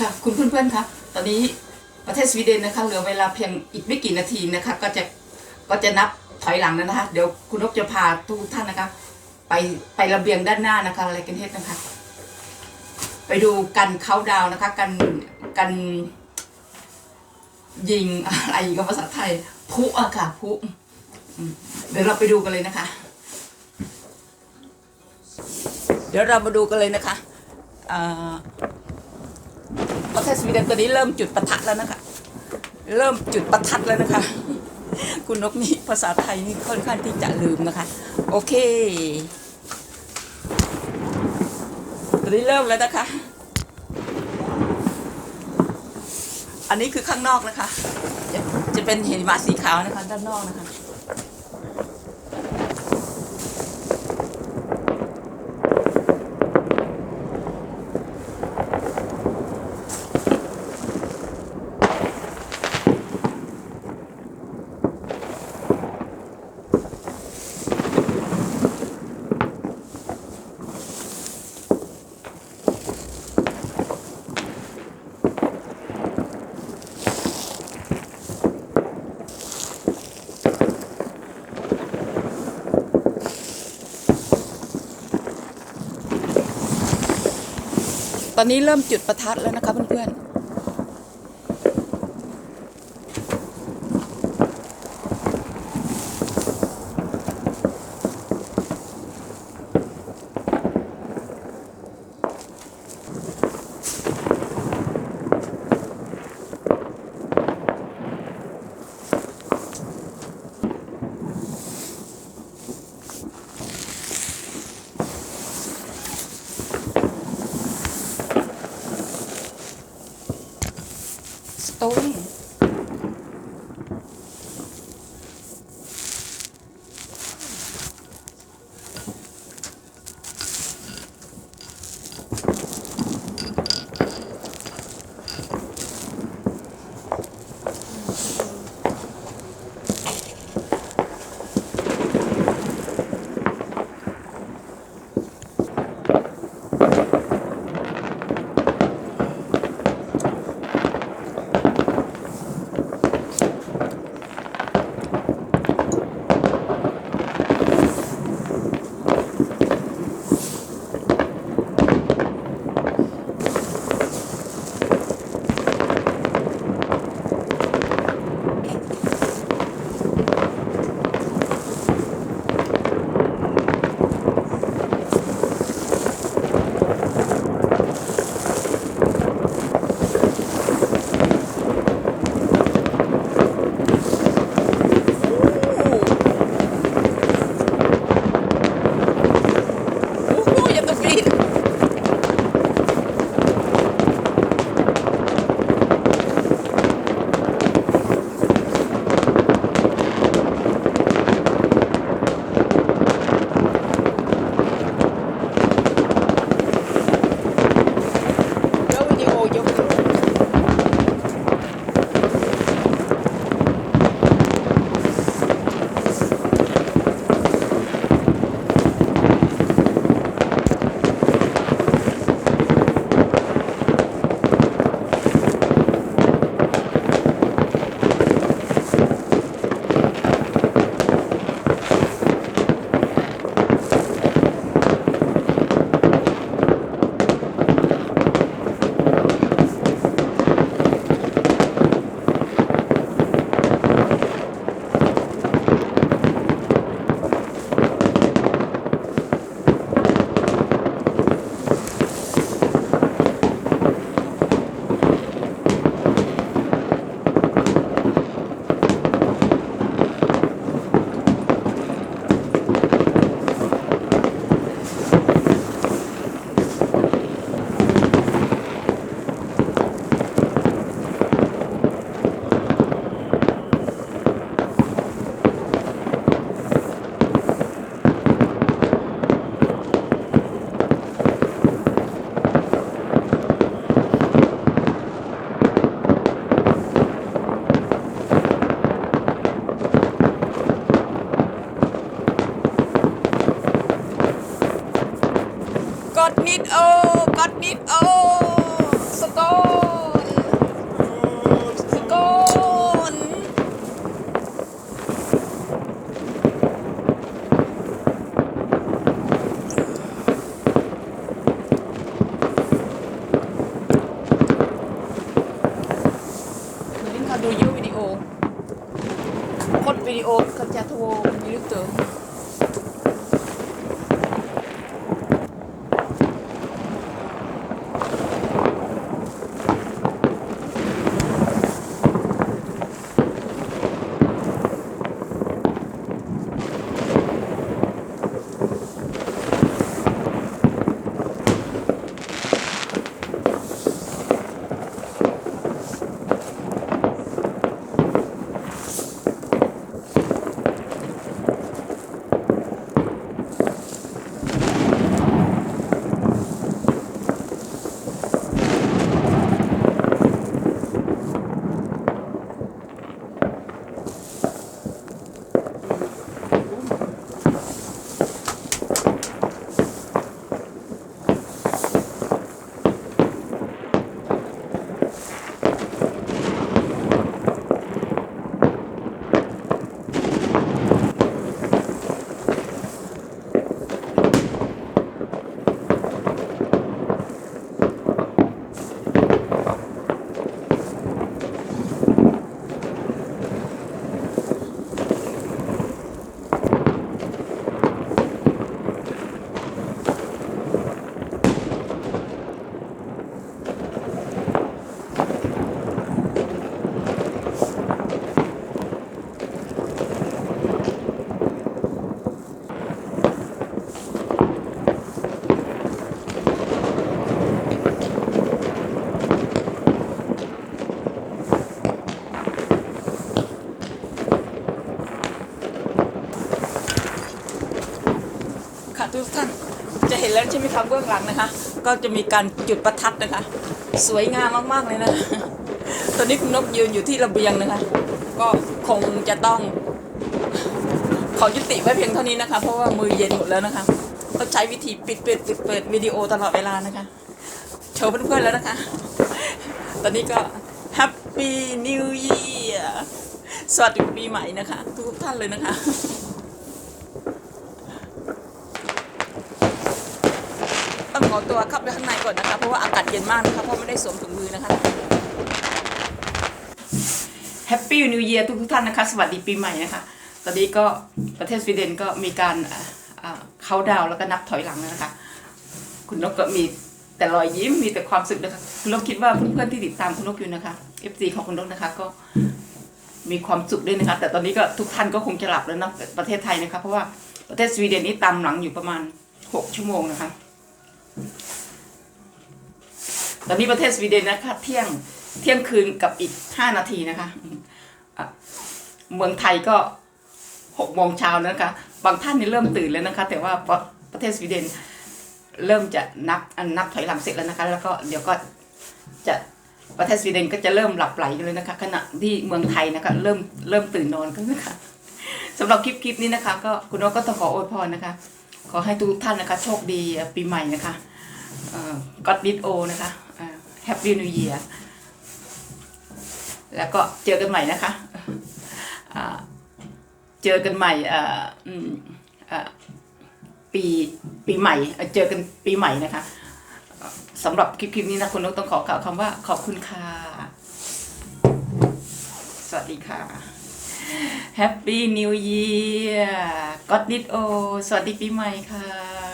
ค่ะคุณเพื่อนๆคะตอนนี้ประเทศสวีเดนนะคะเหลือเวลาเพียงอีกไม่กี่นาทีนะคะ ก็จะก็จะนับถอยหลังแล้วนะคะ เดี๋ยวคุณนกจะพาทุกท่านนะคะ ไปไประเบียงด้านหน้านะคะอะไรกันเทศนะคะ ไปดูกันเขาดาวนะคะกันกันยิงอะไรกับภาษาไทยพุอะค่ะพุเดี๋ยวเราไปดูกันเลยนะคะ เดี๋ยวเรามาดูกันเลยนะคะอ่า ประเทศสวีเดนตอนนี้เริ่มจุดประทัดแล้วนะคะเริ่มจุดประทัดแล้วนะคะ คุณนกนี่ภาษาไทยนี่ค่อนข้างที่จะลืมนะคะ โอเคตอนนี้เริ่มแล้วนะคะ อันนี้คือข้างนอกนะคะ จะจะเป็นเหิมะสีขาวนะคะด้านนอกนะคะ ตอนนี้เริ่มจุดประทัดแล้วนะคะเพื่อนๆ ส got me. Oh, got me. Oh. แล้วใช่ไหมคะเบื้องหลังนะคะ ก็จะมีการจุดประทัดนะคะ สวยงามมากๆเลยนะ ตอนนี้คุณนกยืนอยู่ที่ระเบียงนะคะ ก็คงจะต้อง ขอยุติไว้เพียงเท่านี้นะคะ เพราะว่ามือเย็นหมดแล้วนะคะต้องใช้วิธีปิดเปิดปิดเปิดวิดีโอตลอดเวลานะคะ โชว์เพื่อนๆแล้วนะคะ ตอนนี้ก็ Happy New Year สวัสดีปีใหม่นะคะ ทุกท่านเลยนะคะ องขอตัวเข้าไปข้างในก่อนนะคะ เพราะว่าอากาศเย็นมากนะคะ เพราะไม่ได้สวมถุงมือนะคะ แฮปปี้นิวเยียร์ทุกท่านนะคะ สวัสดีปีใหม่นะคะ ตอนนี้ก็ประเทศสวีเดนก็มีการเขาดาวแล้วก็นับถอยหลังแล้วนะคะ คุณนกก็มีแต่รอยยิ้มมีแต่ความสุขนะคะ คุณนกคิดว่าเพื่อนๆที่ติดตามคุณนกอยู่นะคะ FC ของคุณนกนะคะก็มีความสุขด้วยนะคะ แต่ตอนนี้ก็ทุกท่านก็คงจะหลับแล้วนะประเทศไทยนะคะ เพราะว่าประเทศสวีเดนนี่ตามหลังอยู่ประมาณหกชั่วโมงนะคะ ตอนนี้ประเทศสวีเดนนะคะเที่ยงเที่ยงคืนกับอีกห้านาทีนะคะเมืองไทยก็หกโมงเช้านะคะ บางท่านนี่เริ่มตื่นแล้วนะคะ แต่ว่าประเทศสวีเดนเริ่มจะนับนนับถอยหลังเสร็จแล้วนะคะ แล้วก็เดี๋ยวก็จะประเทศสวีเดนก็จะเริ่มหลับไหลกันเลยนะคะ ขณะที่เมืองไทยนะคะเริ่มเริ่มตื่นนอนกันนะคะสำหรับคลิปคลิปนี้นะคะ ก็คุณนกก็ต้องขออวยพรนะคะ ขอให้ทุกท่านนะคะ โชคดีปีใหม่นะคะ ก็อดดิโอนะคะแฮปปี้นิวเยียร์แล้วก็เจอกันใหม่นะคะเจอกันใหม่ปีปีใหม่เจอกันปีใหม่นะคะสำหรับคลิปคลิปนี้นะคุณนกต้องขอกล่าวคำว่าขอบคุณค่ะ สวัสดีค่ะ Happy New Year God did o สวัสดีปีใหม่ค่ะ